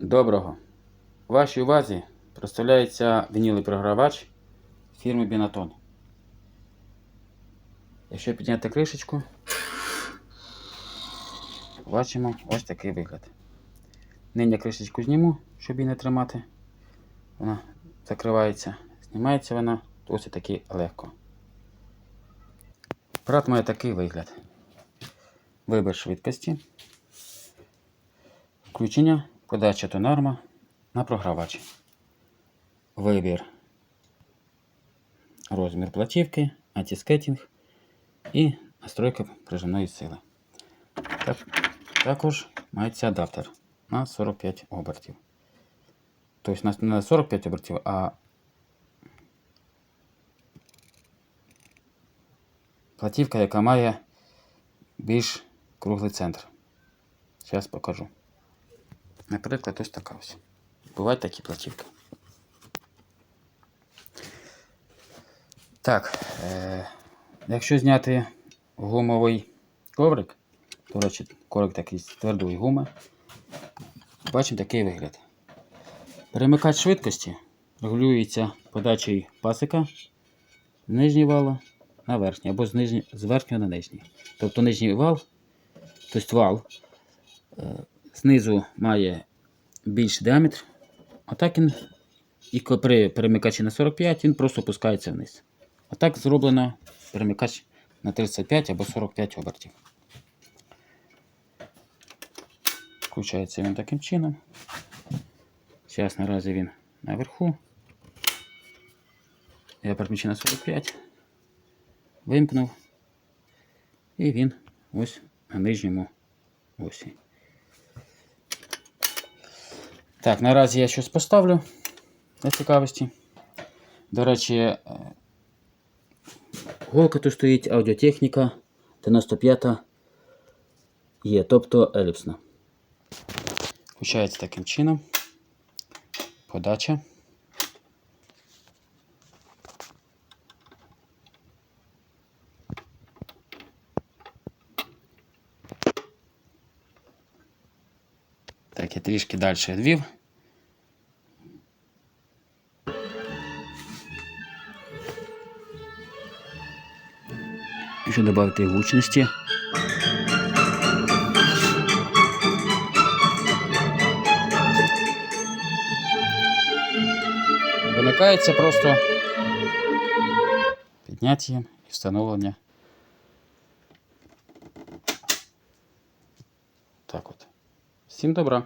Доброго. Вашій увазі представляється вінілий програвач фірми Бінаton. Якщо підняти кришечку, бачимо ось такий вигляд. Нині я кришечку зніму, щоб її не тримати. Вона закривається. Знімається вона досить таки легко. Апарат має такий вигляд. Вибір швидкості. Включення, подача то норма на програвач. Вибір. Розмір платівки, антискетінг і настройка прижимної сили. Так, також мається адаптер на 45 обертів. Тобто не на 45 обертів, а платівка, яка має більш круглий центр. Зараз покажу. Наприклад, ось така ось. Бувають такі платівки. Так, е, якщо зняти гумовий коврик, до речі, коврик такий з твердої гуми, бачимо такий вигляд. Перемикач швидкості регулюється подачею пасика з нижнього вала на верхній, або з, нижній, з верхнього на нижній. Тобто нижній вал, тобто вал, е, знизу має більший діаметр, а так він і при перемикачі на 45 він просто опускається вниз. А так зроблено перемикач на 35 або 45 обертів. Включається він таким чином. Зараз наразі він наверху. Я перемічу на 45. Вимкнув. І він ось на нижньому осі. Так, наразі я щось поставлю для цікавості. До речі, е, голка тут стоїть аудіотехніка 95 є, тобто еліпсна. Включається таким чином. Подача. Так, я трішки далі відвів. Ще додати гучності. Вимикається просто підняттям і встановлення. Так от. Всім добра.